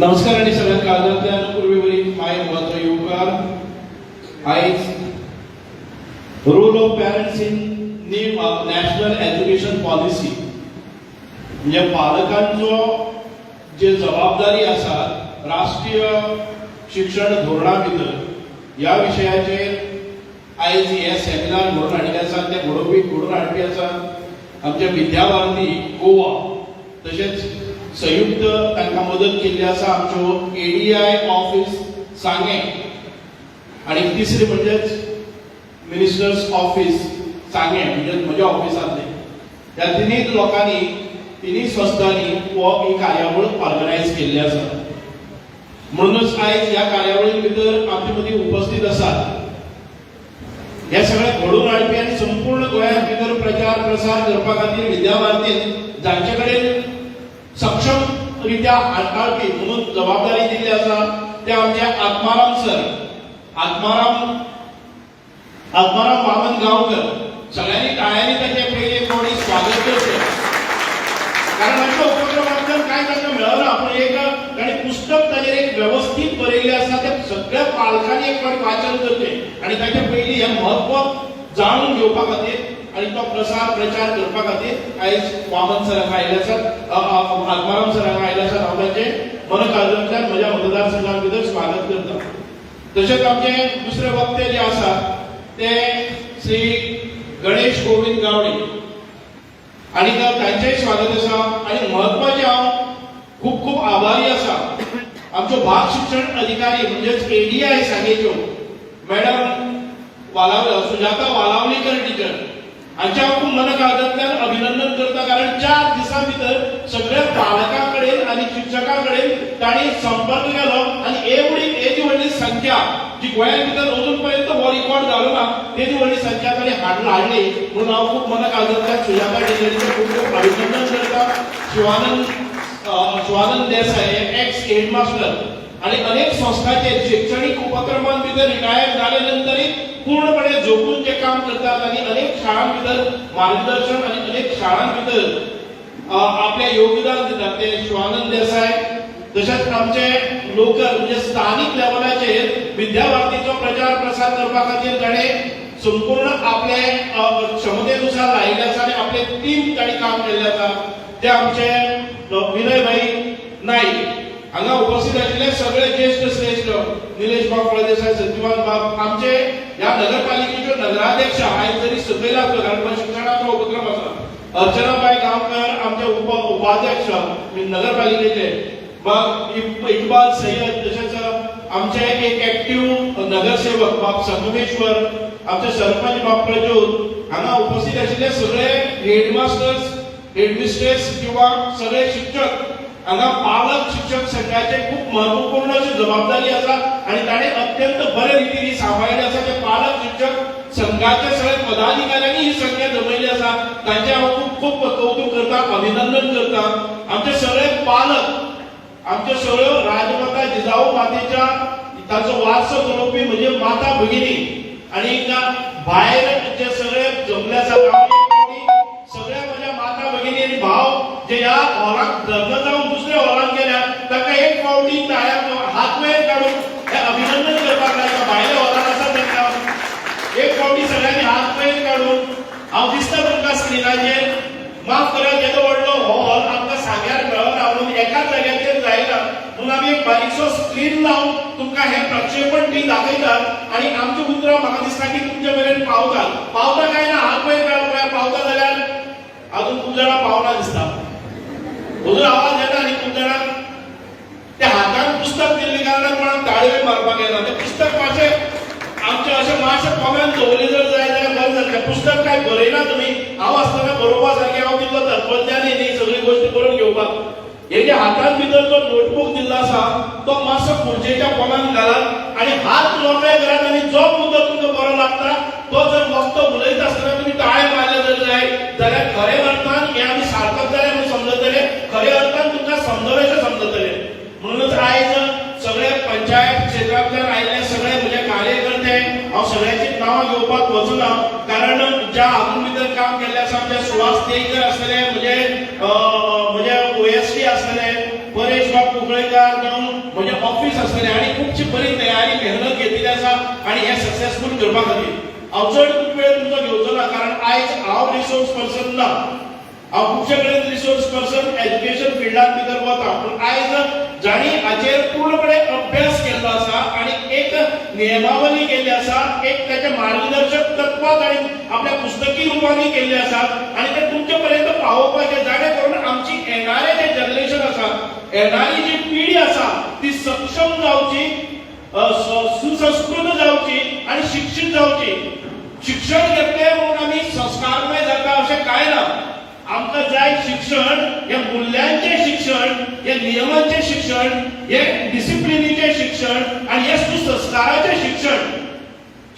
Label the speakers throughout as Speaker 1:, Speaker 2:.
Speaker 1: नमस्कार आणि सगळ्यांना काळजातल्या पूर्वेवरील माय महत्त्व युवकार आयज role of parents in new national education policy म्हणजे पालकांचो जे जबाबदारी आसा राष्ट्रीय शिक्षण धोरणा भितर ह्या विशयाचेर आयज हे सेमिनार घडोवन हाडिल्ले आसा ते घडोवपी घडोवन हाडपी आसा आमचे विद्याभारती गोवा तशेंच संयुक्त तांकां मदत केल्ली आसा आमच्यो एडीआय ऑफिस सांगे आणि तिसरी म्हणजेच मिनिस्टर्स ऑफिस सांगे म्हणजे म्हज्या ऑफिसांतले ह्या तिन्ही लोकांनी तिन्ही संस्थांनी हो ही कार्यावळ ऑर्गनायज केल्ली आसा म्हणूनच आयज ह्या कार्यावळी भितर आमचे मदीं उपस्थित आसात हे सगळे घडून हाडपी आनी संपूर्ण गोंयांत भितर प्रचार प्रसार करपा खातीर विद्याभारतीन जांचे कडेन सक्षम रित्या हाताळपी म्हणून जबाबदारी दिल्ली आसा ते आमचे आत्माराम सर आत्माराम आत्माराम वामन गांवकर सगळ्यांनी टाळ्यांनी त्याचे पहिले कोणी स्वागत करचे कारण आमच्या उपक्रमांतल्यान काय तांकां मेळना पूण एक ताणें पुस्तक ताचेर एक वेवस्थीत बरयल्लें आसा तें सगळ्या पालकांनी एक फावट वाचन करचें आनी ताचे पयलीं हें म्हत्व जाणून घेवपा खातीर आनी तो प्रसार प्रचार करपा खातीर आयज वामन सरांक आयले आसात आत्माराम सरांक आयले आसात. हांव म्हणजे तांचे मनकाजांतल्यान म्हज्या मतदारसंघा भितर स्वागत करता. तशेंच आमचे दुसरे वक्ते जे आसा ते श्री गणेश गोविंद गावडे. आणि तांचेय स्वागत आसा. आणि महत्त्वाचे हांव खूप खूप आभारी आसा. आमचो भाग शिक्षण अधिकारी म्हणजेच एडीआय सांगेच्यो मॅडम वालाव सुजाता वालावलीकर टीचर. हांचे हांव खूप मन काळजांतल्यान अभिनंदन करता कारण चार दिसां भितर सगळ्या पालकां कडेन आनी शिक्षकां कडेन तांणी संपर्क केलो आनी एवढी एदी व्हडली संख्या जी गोंयांत भितर अजून पर्यंत हो रिकॉर्ड जालो ना तेदी व्हडली संख्या तांणी हाड हाडली म्हणून हांव खूप मन कागदातल्या सुजाता टीचरीचें खूप खूप अभिनंदन करता. शिवानंद शिवानंद देसाई एक्स हेडमास्टर आणि अनेक संस्थांचे शैक्षणिक उपक्रमां भितर रिटायर जाले पूर्णपणे झोपून ते काम करतात आणि अनेक शाळां भितर मार्गदर्शन आणि अनेक शाळां भितर योगदान दितात. ते शिवानंद देसाय तशेंच आमचे लोकल म्हणजे स्थानिक लेवलाचेर विद्याभारतीचो प्रचार प्रसार करपा खातीर ताणें संपूर्ण आपले क्षमतेनुसार लायिल्ले आसा आनी आपले टीम ताणी काम केल्लें आसा ते आमचे विनय भाई नाईक हांगा उपस्थित आशिल्ले सगळे ज्येष्ठ श्रेष्ठ निलेश बाब फळदेसाय सत्यवान बाब आमचे ह्या नगरपालिकेच्यो नगराध्यक्ष आयज जरी सकयला आसलो कारण प्रशिक्षणाचो उपक्रम आसा अर्चनाबाई गांवकर आमचे उप उपाध्यक्ष नगरपालिकेचे. बाब इकबाल सय्यद तशेंच आमचे एक एक्टीव नगरसेवक बाब संगमेश्वर आमचे सरपंच बाब प्रज्योत हांगा उपस्थित आशिल्ले सगळे हेडमास्टर्स हेडमिस्ट्रेस किंवा सगळे शिक्षक हांगा पालक शिक्षक संघाचे खूप महत्त्वपूर्ण अशी जबाबदारी आसा आणि ताणे अत्यंत बरे रितीन ही सांबाळली आसा ते पालक शिक्षक संघाचे सगळे पदाधिकाऱ्यांनी ही संख्या जमयली आसा तांचे हांव खूप खूप कौतुक करता अभिनंदन करता आमचे सगळे पालक आमच्यो सगळ्यो राजमाता जिजाऊ मातेच्या ताचो वारसो करपी म्हणजे माता भगिनी आणि भायर जे सगळे जमले आसा सगळ्या माझ्या माता भगिनी आणि भाव जे ह्या हॉलात लग्न जाऊन दुसऱ्या हॉलात गेल्या ताका एक हात वेळ काढून हे अभिनंदन करपाक जाय भायले हॉलान आसा तेंका एक फावटी सगळ्यांनी हात वेळ काढून हांव दिसता तुमकां स्क्रिनाचेर माफ करात येदो व्हडलो हो, हो हॉल आमकां सांग्यार मेळना म्हणून एकाच जाग्याचेर जायना म्हणून आमी एक बारीकसो स्क्रीन लावन तुमकां हे प्रक्षेपण बी दाखयतात आणि आमची उतरां म्हाका दिसता की तुमचे मेरेन पावतात पावता काय ना हात वेळ काढून पळय पावता जाल्यार अजून खूप जाणां पावना दिसता अजून आवाज येता आनी खूप जाणांक त्या हातान कारणान मारपाक येना. ते पुस्तक मातशें आमचे अशें मातशें कोम्यान दवरलें जर जाय जाल्यार बरें जातलें पुस्तक काय बरयना तुमी हांव आसतना बरोवपा सारकें हांव तितलो तरपंचानी न्ही सगळी गोश्टी करून घेवपाक. हेजे हातांत हातान भितर जो नोटबूक दिल्लो आसा तो मातसो खुर्जेच्या कोम्यान घालात आनी हात मोकळे करात आनी जो मुद्दो तुमकां बरो लागता तो जर वक्तो उलयता आसतना तुमी ताळे मारले जर जाय? जाल्यार खरें अर्थान हें आमी सारकत जालें म्हणून समजतले खरें अर्थान तुमकां समजलेशें समजतलें म्हणूनच आयज पंचायत क्षेत्रांतल्यान राहिल्या सगळे म्हणजे कार्यकर्ते हांव सगळ्यांची नांवां घेवपाक वचना कारण ज्या हातून भितर काम केल्लें आसा आमचे सुहास तेयकर आसतले म्हणजे म्हणजे ओएसटी आसतले परेश बाब कुंकळेकार जावं म्हणजे ऑफिस आसतलें आनी खुबशी बरी तयारी मेहनत घेतलेली आसा आनी हे सक्सेसफूल करपा खातीर हांव चड वेळ तुमचो घेवचो ना कारण आयज हांव रिसोर्स पर्सन ना हांव खुबशे कडेन रिसोर्स पर्सन एज्युकेशन फिल्डांत भितर वता पूण आयज जाणी हाचेर पूर्णपणे अभ्यास केल्लो आसा आनी एक नियमावली केल्ली आसा एक ताचे मार्गदर्शक तत्वां ताणें आपल्या पुस्तकी रुपांनी केल्ली आसात आनी ते तुमचे पर्यंत पावोवपाचे जाणे करून आमची येणारे जे जनरेशन आसा येणारी जी पिढी आसा ती सक्षम जावची सुसंस्कृत जावची आनी शिक्षीत जावची शिक्षण घेतले म्हणून आमी संस्कारमय जाता अशें कांय ना? आमकां जाय शिक्षण हे मूल्यांचे शिक्षण हे नियमांचे शिक्षण हे डिसिप्लिनीचे शिक्षण आनी हे सुसंस्काराचे शिक्षण.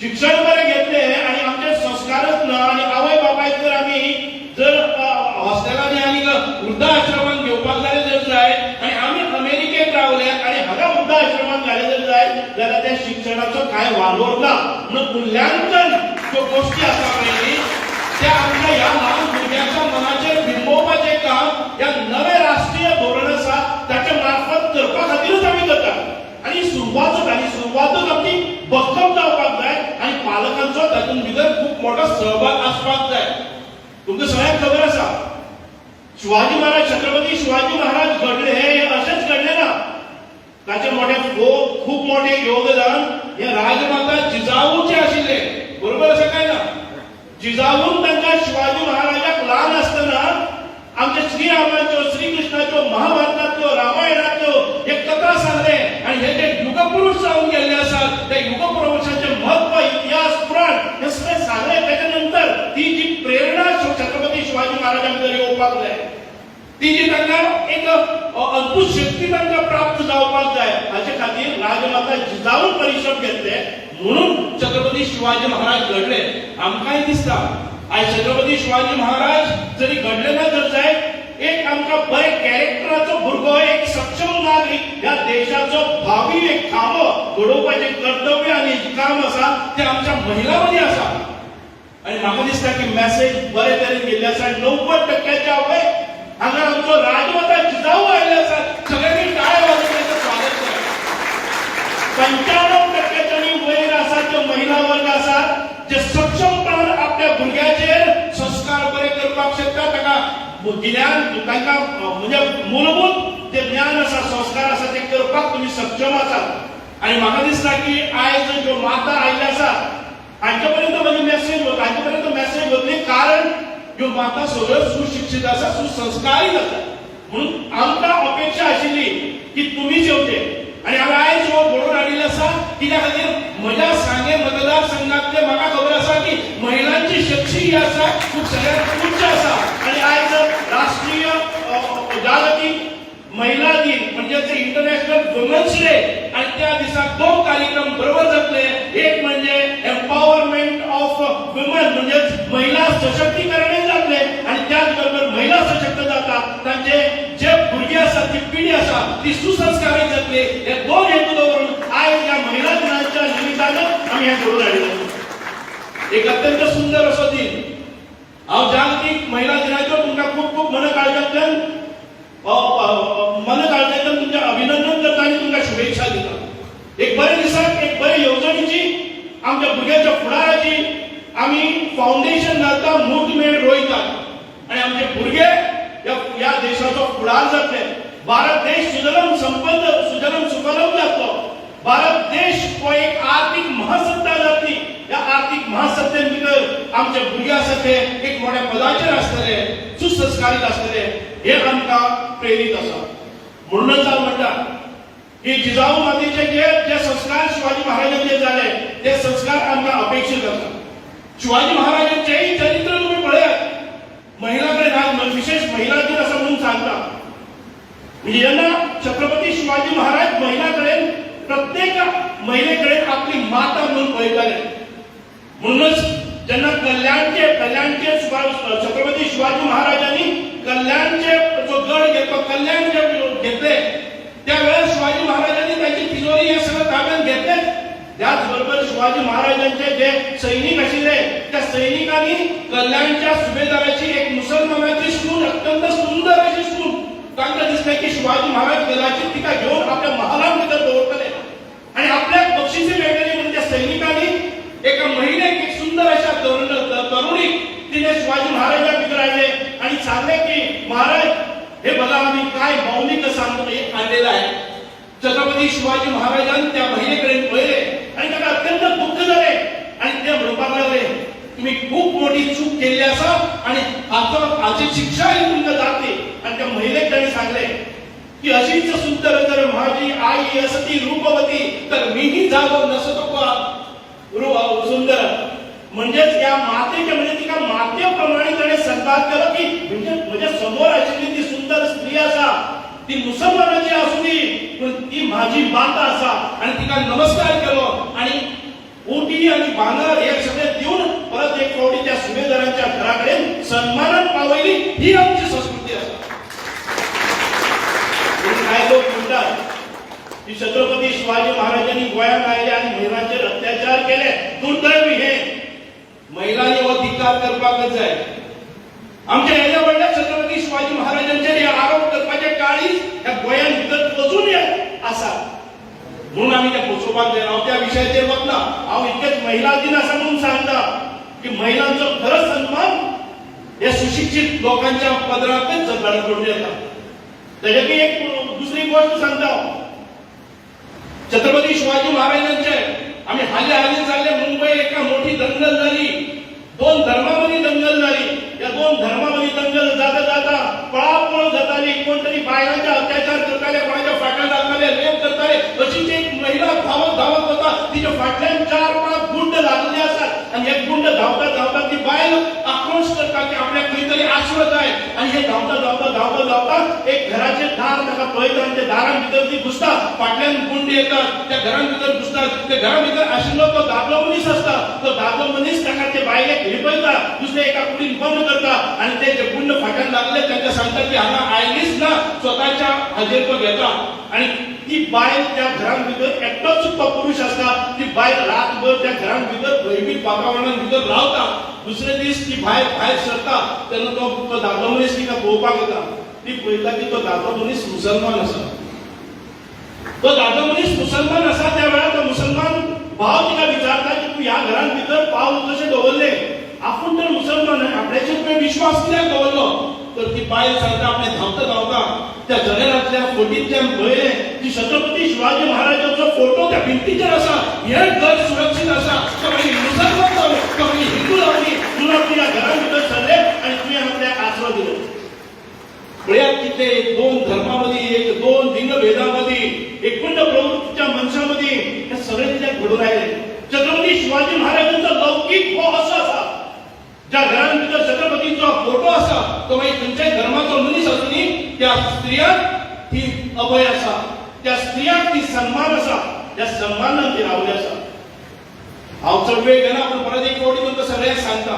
Speaker 1: शिक्षण बरें घेतले आनी आमचे संस्कारच ना आनी आवय बापायक जर आमी जर हॉस्टेलांनी आनी वृद्ध आश्रमांत घेवपाक जाय जर जाय आनी आमी अमेरिकेक रावले आनी हांगा वृद्ध आश्रमांत घाले जर जाय जाल्यार त्या शिक्षणाचो कांय वालोर ना म्हणून मूल्यांकन ज्यो गोष्टी आसा पळय त्या आमच्या ह्या लहान भुरग्याच्या मनाचेर बिंबोवपाचें काम या नवे राष्ट्रीय धोरण आसा ताचे मार्फत करपा खातीरच आमी करतात. आनी सुरवातच आनी सुरवातच आमची भक्कम जावपाक जाय आनी पालकांचो तातूंत भितर खूब मोठो सहभाग आसपाक जाय तुमकां सगळ्यांक खबर आसा शिवाजी महाराज छत्रपती शिवाजी महाराज घडले हे अशेंच घडले ना. ताचे मोठे खूप मोठे योगदान हे राजमाता जिजाऊचे आशिल्ले बरोबर अशें काय ना? जिजाऊन तांकां शिवाजी महाराजाक ल्हान आसतना आमच्या श्रीरामाच्यो श्रीकृष्णाच्यो महाभारतांतल्यो रामायणाच्यो हे कथा सांगले आनी हे जे युगपुरुष जाऊन गेल्ले आसात त्या युगपुरुषांचे महत्त्व इतिहास पुराण हे सगळे सांगले त्याच्या नंतर ती जी प्रेरणा छत्रपती शिवाजी महाराजां भितर येवपाक जाय ती जी तांकां एक अद्भुत शक्ती तांकां प्राप्त जावपाक जाय हाचे खातीर राजमाता जिजाऊन परिश्रम घेतले. म्हणून छत्रपती शिवाजी महाराज घडले. आमकांय दिसता? आयज छत्रपती शिवाजी महाराज जरी घडले ना जर जाय एक आमकां बरे कॅरेक्टराचो भुरगो एक सक्षम नागरीक. ह्या देशाचो भावी एक खांबो घडोवपाचें कर्तव्य आनी काम आसा ते आमच्या महिला मदीं आसा आणि म्हाका दिसता की मेसेज बरे तरेन गेल्ले आसा णव्वद टक्क्याच्या वय हांगा आमचो राजमाता जिजाऊ आयले आसात सगळ्यांनी टाळ्या वाजोवन स्वागत करा. पंच्याण्णव टक्के वयर आसात ज्यो महिला वर्ग आसात जे सक्षमपणान आपल्या भुरग्याचेर संस्कार बरे करपाक शकता ताका गिन्यान तांकां म्हणजे मूलभूत जे ज्ञान आसा संस्कार आसा ते करपाक तुमी सक्षम आसात आनी म्हाका दिसता की आयज ज्यो माता आयल्यो आसात हांचे पर्यंत म्हजी मेसेज वता हांचे पर्यंत मेसेज वतली कारण ह्यो माता सगळ्यो सुशिक्षीत आसा सुसंस्कारीत आसा म्हणून आमकां अपेक्षा आशिल्ली की तुमी जेवचे आनी हांवें आयज हो बरोवन हाडिल्लो आसा कित्या खातीर म्हज्या सांगे मतदारसंघातले म्हाका खबर आसा की महिलांची शक्ती जी आसा खूब सगळ्यांत उच्च आसा आनी आयज राष्ट्रीय जागतीक महिला दिन म्हणजे इंटरनॅशनल वुमन्स डे आणि त्या दिसाक दोन कार्यक्रम बरोबर जातले एक म्हणजे एम्पॉवरमेंट ऑफ वुमन म्हणजेच महिला सशक्तीकरण आणि त्याच बरोबर महिला सशक्त जाता तांचे जे भुरगे आसा ती पिढी आसा ती सुसंस्कारीत जातली हे दोन हेतू दवरून आयज या महिला दिनाच्या निमित्तानं आम्ही हे घडून हाडिल्ले एक अत्यंत सुंदर असो दिन. हांव जागतीक महिला दिनाच्यो तुमकां खूब खूब मन काळजांतल्यान मन काळजांतल्यान तुमचें अभिनंदन करता आनी तुमकां शुभेच्छा दिता. एक बरे दिसाक एक बरे येवजणेची आमच्या भुरग्यांच्या फुडाराची आमी फावंडेशन घालता मुहूर्तमेळ रोयतात आनी आमचे भुरगे या देशाचो फुडार जातले भारत देश सुजलम संपन्न सुजलम सुफलम जातलो भारत देश हो एक आर्थिक महासत्ता जातली या आर्थिक महासत्तेन भितर आमचे भुरगे आसा ते एक मोठ्या पदाचेर आसतले सुसंस्कारीत आसतले हे आमकां प्रेरीत आसा म्हणूनच हांव म्हणटा की जिजाऊ मातेचे जे जे संस्कार शिवाजी महाराजांचे झाले ते संस्कार आमकां अपेक्षीत आसा शिवाजी महाराजांचेही चरित्र महिलांकडे आज विशेष महिला दिन असं म्हणून सांगता म्हणजे जेन्ना छत्रपती शिवाजी महाराज महिलाकडे प्रत्येक महिलेकडे आपली माता म्हणून बघितले म्हणूनच जेन्ना कल्याणचे कल्याणचे छत्रपती शिवाजी महाराजांनी कल्याणचे जो गड घेतो कल्याण जे घेतले त्यावेळेस शिवाजी महाराजांनी त्याची तिजोरी हे सगळं ताब्यात घेतले त्याचबरोबर शिवाजी महाराजांचे जे सैनिक आशिल्ले त्या सैनिकांनी कल्याणच्या सुभेदाराची एक मुसलमानाची स्कूल अत्यंत सुंदर अशी स्कूल तांकां दिसलें की शिवाजी महाराज कदाचित तिका घेऊन आपल्या महालान भितर दवरतले आणि आपल्या बक्षिसी मेळटली म्हणून त्या सैनिकांनी एका महिलेक एक सुंदर अशा तरुण तरुणीक तिने शिवाजी महाराजा भितर आणले आणि सांगले की महाराज हे बघा आम्ही काय मौलिक सांगून आणलेलं आहे. छत्रपती शिवाजी महाराजांनी त्या महिलेकडे पहिले आणि त्याला अत्यंत दुःख झाले आणि ते म्हणपाक लागले तुम्ही खूप मोठी चूक केले असा आणि आता हाची शिक्षा ही तुमकां जाते. आणि त्या महिलेत त्याने सांगले की अशीच सुंदर जर माझी आई असती रूपवती तर मीही जागो नसतो का? सुंदर. म्हणजेच या मातेच्या म्हणजे तिका मातेप्रमाणे त्याने सन्मान केलं की म्हणजे म्हणजे समोर असलेली ती सुंदर स्त्री असा ती मुसलमानाची असू दी पण ती माझी माता असा. आणि तिका नमस्कार केलो. आणि ओटी आणि बांगर हे सगळे देऊन परत एक फावटी त्या सुभेदारांच्या घराकडे सन्मानात पावली ही आमची संस्कृती असते. काय लोक म्हणतात की छत्रपती शिवाजी महाराजांनी गोंयांत आयले आणि महिलांचे अत्याचार केले. दुर्दैवी हे. महिलांनी हो धिक्कार करपाकच जाय आमच्या याच्या वडल्या छत्रपती शिवाजी महाराजांचेर आरोप करपाचे काळीच ह्या गोंयांत भितर पोचून येत आसा म्हणून आम्ही त्या पोचोवपाक देणार त्या विषयाचे वतना हांव इतकेच महिला दिन असं म्हणून सांगता की महिलांचा खरंच सन्मान या सुशिक्षित लोकांच्या पदरातच घडून येता त्याच्याकी एक दुसरी गोष्ट सांगता छत्रपती शिवाजी महाराजांचे आम्ही हाली हाली चालले मुंबई एका मोठी दंगल झाली दोन धर्मामध्ये दंगल झाली या दोन धर्मामध्ये दंगल जाता जाता पळापळ जाताली कोणतरी बायलांच्या अत्याचार करताले कोणाच्या फाटा जाताले रेप करताले अशी धावत धावत होता. तिच्या फाटल्यान चार पाच गुंड लागले असतात. आणि एक गुंड धावता धावता ती बायल आक्रोश करता की आपल्या खंय आश्रय जाय आणि हे धावता धावता धावता धावता एक घराचे दार ताका पळयता आणि त्या दारां भितर ती घुसता फाटल्यान गुंड येतात. त्या घरां भितर घुसतात. त्या घरा भितर आशिल्लो तो दादलो मनीस आसता तो दादलो मनीस ताका ते बायलेक हिपयता दुसऱ्या एका कुडीन बंद करता आणि ते जे गुंड फाटल्यान लागले तांकां सांगता की हांगा आयलीच ना? स्वताच्या हाजेर तो घेता. आणि ती बायल त्या घरां भितर एकटोच तो पुरुश आसता ती बायल रातभर त्या घरां भितर भयभीत वातावरणान भितर रावता. दुसरे दीस ती भायर भायर सरता तेन्ना तो तो दादलो मनीस तिका पळोवपाक येता. ती पळयता की तो दादलो मनीस मुसलमान आसा तो दादलो मनीस मुसलमान आसा त्या वेळार तो मुसलमान भाव तिका विचारता की तूं ह्या घरां भितर पाव कशें दवरलें आपूण तर मुसलमान आपल्याचेर विश्वास कित्याक दवरलो तर ती बायल सांगता आपले धांवता धांवता त्या जनेलांतल्या फोटींतल्यान पळयलें की छत्रपती शिवाजी महाराजांचो फोटो त्या भिंतीचेर आसा हे घर सुरक्षीत आसा तो मागीर मुसलमान जावं तो मागीर हिंदू जावं म्हणून आपूण ह्या घरान भितर सरले आनी तुवें आपल्याक आसरो दिलो पळयात कितले एक दोन धर्मामध्ये एक दोन लिंगभेदामध्ये एकूण प्रवृत्तीच्या मनशामध्ये हे सगळे कित्याक घडून आयले छत्रपती शिवाजी महाराजांचा लौकिक हो असो आसा ज्या घरान भितर छत्रपतींचो फोटो आसा तो मागीर खंयच्याय धर्माचो मनीस आसुनी त्या स्त्रियांक ती अभय आसा त्या स्त्रियांक ती सन्मान आसा त्या सन्मानान ती रावली आसा हांव चड वेळ घेना पूण परत एक फावटी तुमकां सगळ्यांक सांगता.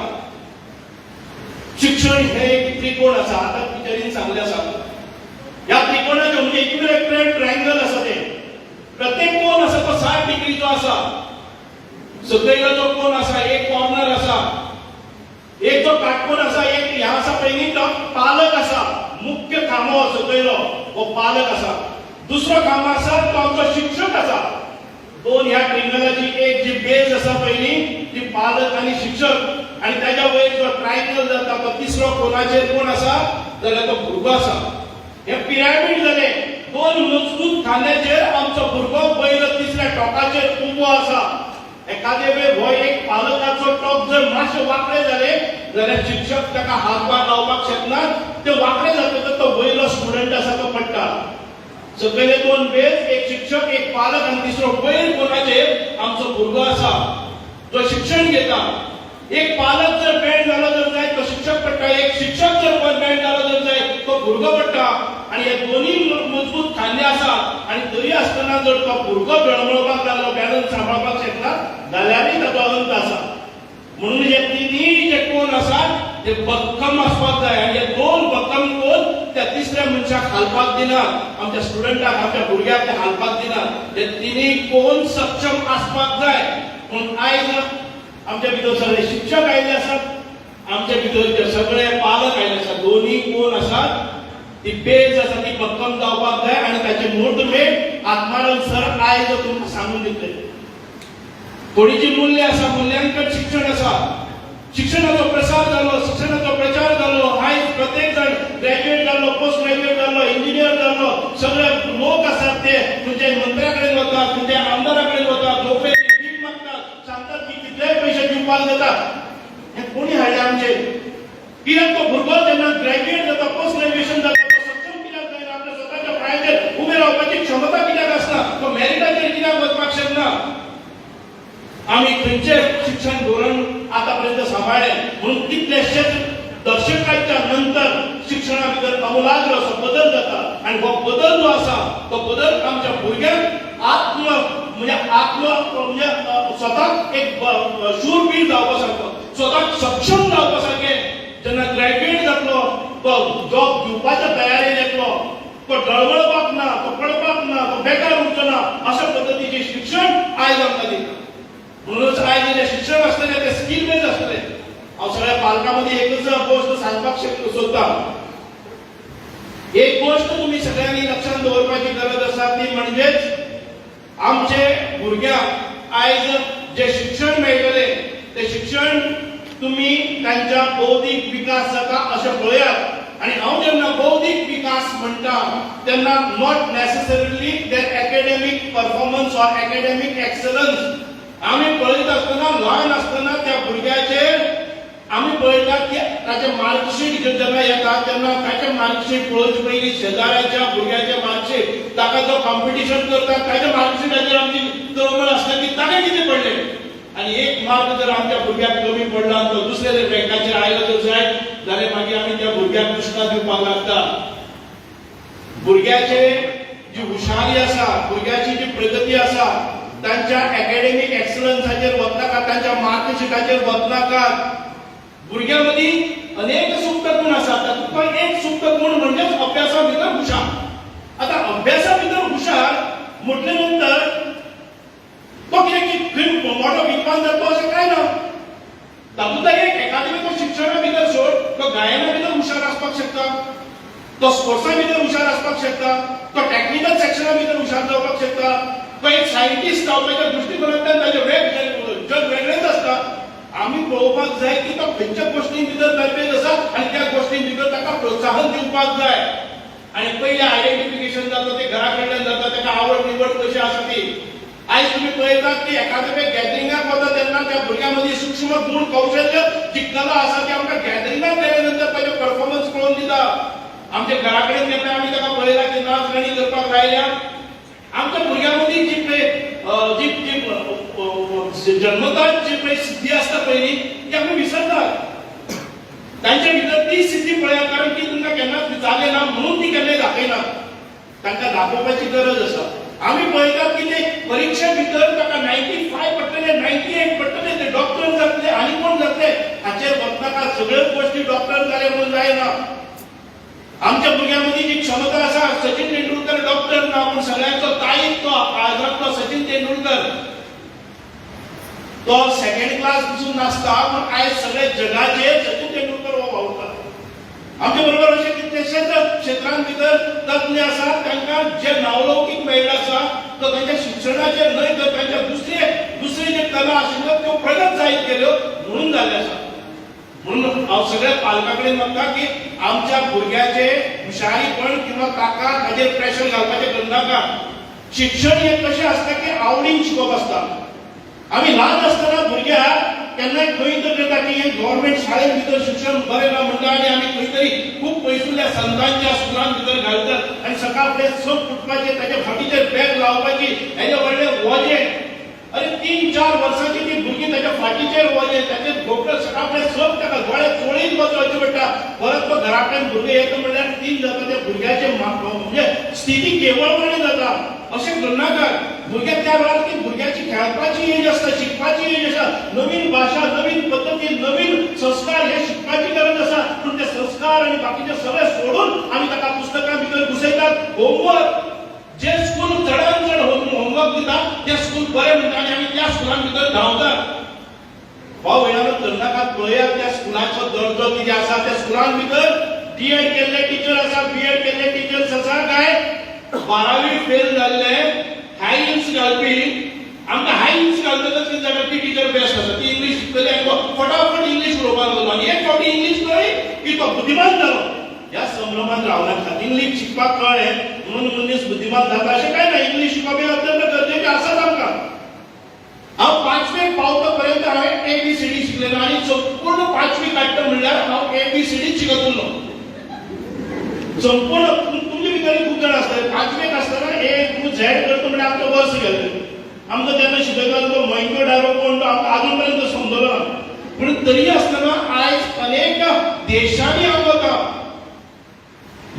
Speaker 1: शिक्षण हे एक त्रिकोण आसा आतां टिचरीन सांगले आसा ह्या त्रिकोणाचे म्हणजे इक्विलेटरल ट्रायंगल आसा ते. प्रत्येक कोण आसा तो साठ डिग्रीचो आसा सकयलो जो कोण आसा एक कॉर्नर आसा एक जो काटकोण आसा एक ह्या आसा पयलीं तो पालक आसा मुख्य खांबो सकयलो हो पालक आसा दुसरो खांबो आसा तो आमचो शिक्षक आसा दोन ह्या ट्रिंगलाची एक जी बेस आसा पहिली ती पालक आणि शिक्षक. आणि त्याच्या वयर जो ट्रायंगल जाता तो तिसरो कोणाचेर कोण आसा जाल्यार तो भुरगो आसा हे पिरामिड जाले दोन मजबूत खांद्याचेर आमचो भुरगो पयलो तिसऱ्या टोकाचेर उबो आसा एखादे वेळ हो एक पालकाचो टॉप जर मातशे वाकडे जाले जाल्यार शिक्षक ताका हातभार लावपाक शकना ते वाकडे जातकच तो वयलो स्टुडंट आसा तो पडटा सकयले दोन वेळ एक शिक्षक एक पालक आणि तिसरो वयर कोणाचेर आमचो भुरगो आसा जो शिक्षण घेता. एक पालक जर बँड जालो जर जाय तो शिक्षक पडटा एक शिक्षक जर बँड जालो जर जाय तो भुरगो पडटा आणि हे दोन्ही मजबूत खांदे आसात आणि तरी आसतना जर तो भुरगो बेळमळपाक लागलो बॅलन्स सांबाळपाक शकना जाल्यारूय ताचो अंत आसा म्हणून हे तिनी जे कोण आसात ते भक्कम आसपाक जाय आणि हे दोन भक्कम कोण त्या तिसऱ्या मनशाक हालपाक दिनात आमच्या स्टुडंटाक आमच्या भुरग्याक ते हालपाक दिनात हे तिनी कोण सक्षम आसपाक जाय पूण आयज आमच्या भितर सगळे शिक्षक आयले आसात आमच्या भितर सगळे पालक आयले आसात दोन्ही कोण आसात ती पेज आसा ती भक्कम जावपाक जाय आनी ताची मुहूर्तमेढ आत्माराम सर आयज तुमकां सांगून दितले थोडी जी मूल्य आसा मूल्यांकन शिक्षण आसा शिक्षणाचो प्रसार जालो शिक्षणाचो प्रचार जालो आयज प्रत्येक जण ग्रॅज्युएट जालो पोस्ट ग्रॅज्युएट जालो इंजिनियर जालो सगळे लोक आसात ते तुमचे मंत्र्या कडेन वतात तुमचे आमदारा कडेन वतात नोकरेची भीक मागतात सांगतात की कितलेय पयशे दिवपाक जाता हे कोणी हाडले आमचे? कित्याक तो भुरगो जेन्ना ग्रॅज्युएट जाता पोस्ट ग्रॅज्युएशन जाता तो सक्षम कित्याक जायना आपल्या स्वताच्या पांयाचेर उबे रावपाची क्षमता कित्याक आसना तो मेरिटाचेर कित्याक वचपाक शकना आम्ही खंयचे शिक्षण धोरण आतापर्यंत सांभाळले. म्हणून कितलेशेच दशकाच्या नंतर शिक्षणा भितर अमुलाग्र असो बदल जाता आणि हो बदल जो आसा तो बदल आमच्या भुरग्यांक आत्म म्हणजे आत्म म्हणजे स्वताक एक ब- शूरवीर जावपा सारको स्वताक सक्षम जावपा सारखे जेन्ना ग्रॅज्युएट जातलो तो जॉब दिवपाच्या तयारेन येतलो तो डळवळपाक ना तो पडपाक ना तो बेकार उरचो ना अशा पद्दतीचे शिक्षण आयज आमकां दिता म्हणूनच आयज दिले शिक्षण असतले ते स्किल बेस असतले हांव सगळ्या पालकामध्ये एकच गोष्ट सांगपाक शकतो स्वतः. एक गोष्ट तुम्ही सगळ्यांनी लक्षात दवरपाची गरज आसा ती म्हणजेच आमचे भुरग्यांक आयज जे शिक्षण मेळटले ते शिक्षण तुम्ही त्यांच्या बौद्धिक विकास जाता अशें पळयात आणि हांव जेन्ना बौद्धिक विकास म्हणटा तेन्ना not necessarily their academic performance or academic excellence आम्ही पळत आसतना लहान आसतना त्या भुरग्याचे आम्ही पळयतात की ताचे मार्कशीट जेन्ना येता तेन्ना ताचे मार्कशीट पळोवचे पयलीं शेजाऱ्याच्या भुरग्याचे मार्कशीट ताका जो कॉम्पिटिशन करता ताच्या मार्कशीटाचेर आमची तळमळ आसता की ताका कितें पडलें आणि एक मार्क जर आमच्या भुरग्याक कमी पडला तो दुसऱ्या जर बँकाचेर आयलो जर जाय जाल्यार मागीर आमी त्या भुरग्याक दुश्टां दिवपाक लागता भुरग्याचे जी हुशारी आसा भुरग्याची जी प्रगती आसा तांच्या अकॅडमिक एक्सलन्साचेर वचनाकात तांच्या मार्कशीटाचेर वचनाकात भुरग्यां मदीं अनेक सुप्त गूण आसात तातूंतलो एक सुप्त गूण म्हणजेच अभ्यासा भितर हुशार. आतां अभ्यासा भितर हुशार म्हटले नंतर तो कितें की खंय मोठो विद्वान जातो अशें कांय ना? तातूंत एक एकाडेमीक शिक्षणा भितर सोड तो गायना भितर हुशार आसपाक शकता. तो स्पोर्ट्सा भितर हुशार आसपाक शकता. तो टॅक्निकल सेक्शना भितर हुशार जावपाक शकता. पण एक सायंटिस्ट जावपाच्या दृश्टीकोनांतल्यान ताचे वेग जग वेगळेच आसता आमी पळोवपाक जाय की तो खंयच्या गोश्टी भितर तरबेज आसा आनी त्या गोश्टी भितर ताका प्रोत्साहन दिवपाक जाय आणि पहिले आयडेंटिफिकेशन जाता ते घरा कडल्यान जाता ताका आवड निवड कशी आसा ती आयज तुम्ही पळयतात की एखाद्या गॅदरिंगाक वता तेन्ना त्या भुरग्यां मदीं सूक्ष्म गुण कौशल्य जी आसा ती आमकां गॅदरिंगाक गेल्या नंतर ताजे परफॉर्मन्स कळोवन दिता आमच्या घरा कडेन जेन्ना आमी ताका पळयला की नाच गाणी करपाक लायल्या आमच्या भुरग्यां मदीं जी पळय जी जी जन्मताच जी पळय सिद्धी आसता पयली ती आमी विसरतात तांचे भितर ती सिद्धी पळया कारण ती तुमकां केन्नाच जाले ना म्हणून ती केन्नाय दाखयना तांकां दाखोवपाची गरज आसा आमी पळयतात की ते परीक्षे भितर ताका नायन्टी फाय पडटले नायन्टी एट पडटले ते डॉक्टर जातले आनी कोण जातले? हाचेर वचनाका सगळ्यो गोश्टी डॉक्टर जाले म्हणून जायना आमच्या भुरग्यां मदीं जी क्षमता आसा सचिन तेंडुलकर डॉक्टर ना पूण सगळ्यांचो ताईक तो काळजांतलो सचिन तेंडुलकर. तो सेकंड क्लासपासून नासता पूण आयज सगळे जगाचेर सचिन तेंडुलकर हो वावुरता आमच्या बरोबर असे कितलेशेच क्षेत्रांत भितर तज्ञ आसात तांकां जे नावलौकीक मेळिल्लो आसा तो तांच्या शिक्षणाचेर न्हय तर तांच्या दुसरे दुसरे जे कला आशिल्ल्यो त्यो प्रगत जायत गेल्यो म्हणून जाल्ल्यो आसा म्हणून हांव सगळ्या पालकां कडेन मागता की आमच्या भुरग्याचे हुशारीपण किंवा ताका ताजेर प्रेशर घालपाचें करनाका शिक्षण हें कशें आसता की आवडीन शिकप आसता आमी ल्हान आसतना भुरग्याक केन्नाय खंय तर करता की हें गव्हर्मेंट शाळेन भितर शिक्षण बरें ना म्हणटा आनी आमी खंय तरी खूब पयसुल्ल्या संतांच्या स्कुलान भितर घालतात. आनी सकाळ फुडें सप उठपाचें ताच्या फाटीचेर बॅग लावपाची हेजें व्हडलें वजें अरे तीन चार वर्षाची ती भुरगीं ताच्या फाटीचेर वळली ताचेर डोकं सकाळ सब सप ताका दोळे चोळीत बसोवचें पडटा परत तो घरा कडेन भुरगें येता म्हणल्यार तीन जाता त्या भुरग्याचे म्हणजे स्थिती केवळपणे जाता अशें करनाकात भुरग्याक त्या वेळार ती भुरग्याची खेळपाची एज आसता शिकपाची एज आसा नवीन भाशा नवीन पद्दती नवीन संस्कार हे शिकपाची गरज आसा पूण ते संस्कार आनी बाकीचे सगळे सोडून आमी ताका पुस्तकां भितर घुसयतात होमवर्क जे स्कूल चडांत चड होमवर्क दिता ते स्कूल बरें म्हणटा आनी आमी त्या स्कुलान भितर धांवतात. हो वेळार तरणाकात पळयात त्या स्कुलाचो दर्जो कितें आसा त्या स्कुलान भितर डीएड केल्ले टीचर आसा बीएड केल्ले टीचर्स आसा काय?
Speaker 2: बारावी फेल जाल्ले हाय हिल्स घालपी. आमकां हाय हिल्स घालतकच कितें जाता ती टिचर बेस्ट आसा ती इंग्लीश शिकतली आनी फटाफट इंग्लीश उलोवपाक लागलो आनी एक फावटी इंग्लीश कळ्ळी
Speaker 1: की तो बुद्धिमान जालो ह्या संभ्रमात रावनाका इंग्लीश शिकपाक कळ्ळें म्हणून मनीस बुद्धिमान जाता अशें काय ना इंग्लीश शिकप हें अत्यंत गरजेचें आसाच आमकां
Speaker 2: हांव पांचवेक पावता पर्यंत हांवें ए बी सी डी शिकलेलो आनी संपूर्ण पाचवी काडटा म्हणल्यार हांव ए बी सी डी शिकत उरलो
Speaker 1: संपूर्ण तुमचे भितर खूप जण असतात पाचवेक असताना ए टू झेड करतो म्हणजे आमचं बस गेलं. आमकां तेन्ना शिकयतालो तो मयंको डायरो कोण तो आमकां आजून पर्यंत समजलो ना
Speaker 2: पूण तरी आसतना आयज अनेक देशांनी हांव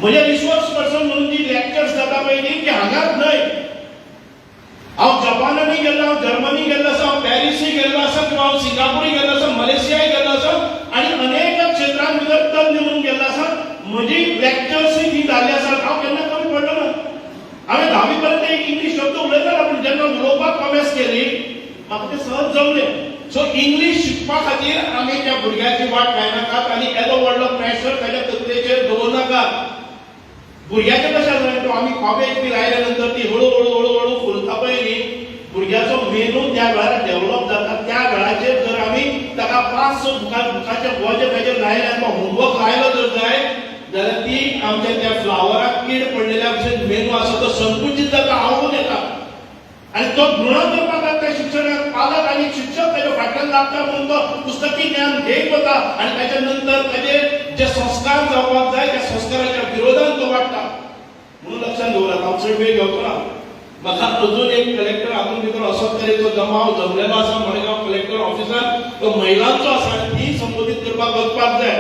Speaker 1: म्हणजे रिसोर्स पर्सन म्हणून जी लेक्चर्स जाता पळय न्ही ती हांगाच न्हय हांव जपानांनी गेल्लो हांव जर्मनी गेल्लो आसा हांव
Speaker 2: पॅरिसय गेल्लो आसा किंवा हांव सिंगापूरय गेल्लो आसा मलेशियाय गेल्लो आसा
Speaker 1: आणि अनेक क्षेत्रांमध्ये भितर तज्ञ म्हणून गेल्लो आसा म्हजी लेक्चर्सय ती जाल्ली आसात हांव केन्ना कमी पडलो ना. हांवें धावी पर्यंत एक इंग्लीश शब्द उलयतालो पूण जेन्ना उलोवपाक कॉमेस केली म्हाका तें सहज जमलें.
Speaker 2: सो इंग्लीश शिकपा खातीर आमी त्या भुरग्याची वाट लायनाकात आनी येदो व्हडलो प्रेशर ताच्या तकलेचेर दवरनाकात भुरग्याचें कशें जालें तो आमी कॉमेज बी लायल्या नंतर ती हळू हळू हळू हळू फुलता पळय न्ही
Speaker 1: भुरग्याचो मेनू त्या वेळार डेव्हलप जाता त्या वेळाचेर जर आमी ताका पांच स बुका बुकाचे बोजे ताचेर लायले आनी
Speaker 2: होमवर्क लायलो जर जाय जाल्यार ती आमच्या त्या फ्लावराक कीड पडलेल्या भशेन मेनू आसा तो संकुचित जाता आवून येता
Speaker 1: आणि तो घृण करपाक त्या शिक्षणाक पालक आणि शिक्षक त्याच्या फाटल्यान लागता म्हणून तो पुस्तकी ज्ञान घेत होता. आणि त्याच्या नंतर त्याचे
Speaker 2: जे संस्कार जावपाक जाय त्या संस्काराच्या विरोधात तो वाडटा
Speaker 1: म्हणून लक्षात दवरात चड वेळ घेवचो ना.
Speaker 2: म्हाका अजून एक कलेक्टर हातून भितर असोच तरेचो जमाव जमलेलो आसा मडगांव कलेक्टर ऑफिसार तो महिलांचो आसा ती संबोधीत करपाक वचपाक जाय.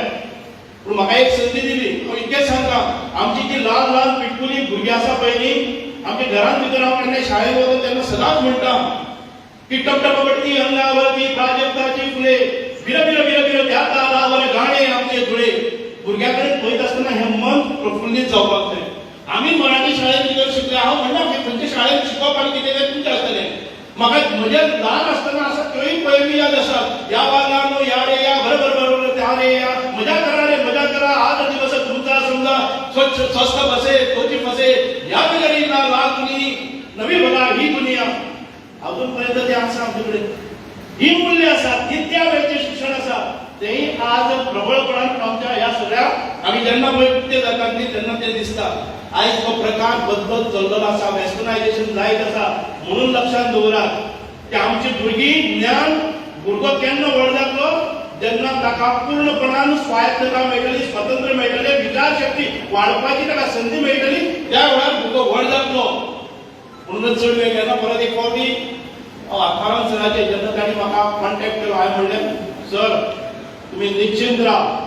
Speaker 2: पूण म्हाका एक संदी दिली हांव इतकेंच सांगता आमची जी ल्हान ल्हान पिटकुली भुरगीं आसा पळय न्ही आमच्या घरांत भितर हांव केन्ना शाळेंत वता तेन्ना सदांच म्हणटा की टपटपटती अंगावरती प्राजक्ताची फुले बिर बिर बिर बिर त्या तालावर गाणे आमचे धुळे भुरग्याकडे पळत आसतना हें मन प्रफुल्लीत जावपाक जाय आमी मराठी शाळेंत भितर शिकले हांव म्हणना की खंयच्या शाळेत शिकप आनी कितें तें तुमचें आसतलें म्हाका म्हज्या ल्हान आसतना आसा त्योय पयली याद आसा या वागानो या रे या भर भर भर त्या रे या. मजा करा रे मजा करा आज दिवस तुमचा समजा स्वच्छ स्वस्त बसे तोची फसे या बिगडीला लागली नवी बघा ही दुनिया अजूनपर्यंत ते आसा आमच्याकडे ही मूल्य असतात ही त्या शिक्षण आसा तेही आज प्रबळपणान आमच्या ह्या सगळ्या आमी जेन्ना पळय जातात न्ही तेन्ना तें दिसता
Speaker 1: आयज तो प्रकार बदलत चललेलो आसा वेस्टर्नायझेशन जायत आसा म्हणून लक्षात दवरात की आमची भुरगीं ज्ञान भुरगो केन्ना व्हड जातलो जेन्ना ताका पूर्णपणान स्वायत्तता मेळटली स्वतंत्र मेळटले विचार शक्ती वाडपाची ताका संदी मेळटली
Speaker 2: त्या वेळार भुरगो व्हड जातलो म्हणूनच चड वेळ घेना परत एक फावटी आत्माराम सराचे जेन्ना ताणी म्हाका कॉन्टॅक्ट केलो. हांवें म्हणलें
Speaker 1: सर तुम्ही निश्चिंत राहा.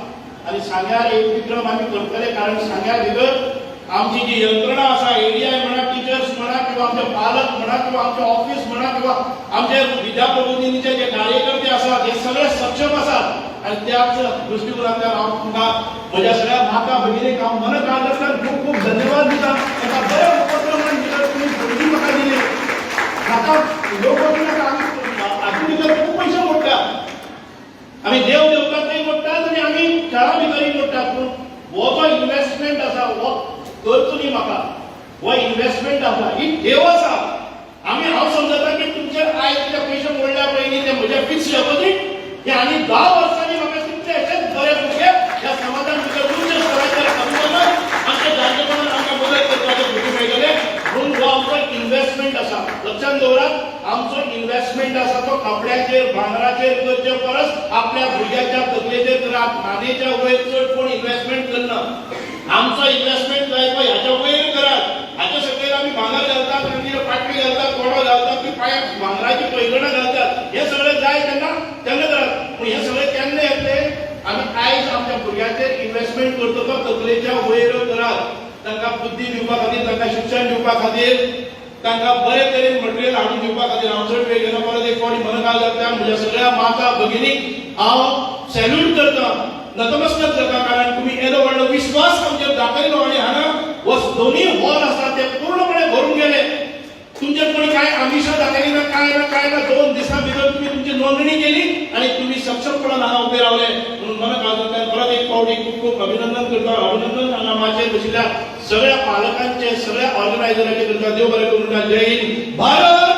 Speaker 1: आणि सांग्यार एक विक्रम आम्ही करतले कारण सांग्यार भितर आमची जी यंत्रणा आसा एडीआय म्हणा टीचर्स म्हणा किंवा आमचे पालक म्हणा किंवा आमचे ऑफिस म्हणा किंवा आमचे विद्याप्रबोधिनीचे जे कार्यकर्ते आसात हे सगळे सक्षम आसात आणि त्याच दृष्टिकोनांतल्यान हांव तुमकां म्हज्या सगळ्या माता भगिनीक हांव मन काळजांतल्यान खूब खूब धन्यवाद दिता एका बऱ्या उपक्रमान भितर तुमी भुरगीं म्हाका दिली म्हाका लोक हातूंत भितर खूब पयशे मोडटात आमी देव देवतांकय मोडटात आनी आमी शाळा भितरय मोडटात पूण हो जो इन्व्हेस्टमेंट आसा हो करचो न्ही म्हाका हो इन्व्हेस्टमेंट आसा ही देव आसा आमी हांव समजता की तुमचे आयज म्हणजे जे पयशे मोडल्या पळय न्ही ते म्हजे फिक्स डेपॉझिट हे आनी धा वर्सांनी म्हाका तुमचे अशेच बरे भुरगे ह्या समाजान भितर तुमचे स्तराचेर अभिमानान आमच्या जाणटेपणान आमकां मदत करपाचें भुरगे मेळटले म्हणून हो आमचो इन्व्हेस्टमेंट आसा दौरान दवरात आमचो इन्व्हेस्टमेंट आसा तो कपड्याचेर भांगराचेर करचे परस आपल्या भुरग्याच्या तकलेचेर करात खाणेच्या वयर चड कोण इन्व्हेस्टमेंट करना आमचो इन्व्हेस्टमेंट जाय पळय हाच्या वयर करात हाच्या सकयल आमी भांगर घालतात मागीर पाटली घालतात कोडो घालतात की पांयाक भांगराची पैंगणां घालतात. हे सगळें जाय तेन्ना तेन्ना करात पूण हे सगळें केन्ना येतले आमी आयज आमच्या भुरग्याचेर इन्व्हेस्टमेंट करतलो तकलेच्या वयर करात तांकां बुद्धी दिवपा खातीर तांकां शिक्षण दिवपा खातीर तांकां बरे तरेन मटेरियल हाडून दिवपा खातीर हांव चड वेळ घेना परत एक फावटी मनका करता म्हज्या सगळ्या माता भगिनीक हांव सॅल्यूट करता नतमस्तक करता कारण तुम्ही येदो व्हडलो विश्वास आमच्या दाखयलो आनी हांगा हो दोनी हॉल आसा ते पूर्णपणे भरून गेले. तुमचे कोणी काय आमिशा दाखयली ना काय ना काय ना दोन दिसां भितर तुम्ही तुमची नोंदणी केली आणि तुम्ही सक्षमपणान हांगा उभे रावले. म्हणून मनका जाता परत एक फावटी खूप खूप अभिनंदन करता अभिनंदन हांगा माझे बशिल्ल्या सगळ्या पालकांचे सगळ्या ऑर्गनायझरांचे धन्यवाद देव बरे करून जय Hind. Bharat!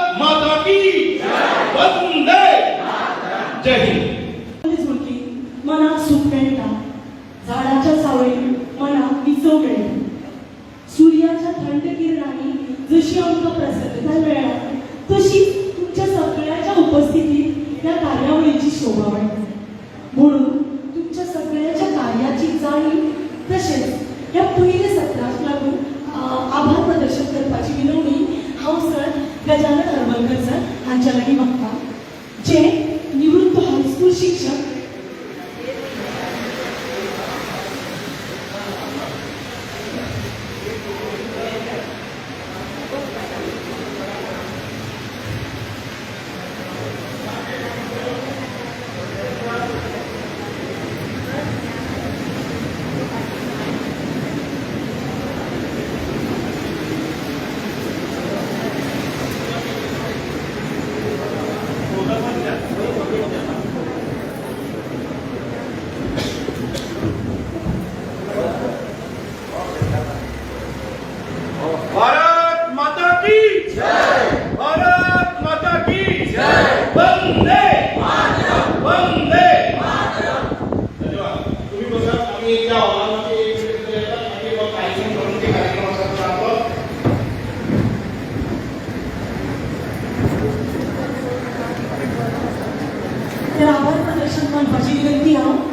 Speaker 1: con el pasillo del tío, ¿no?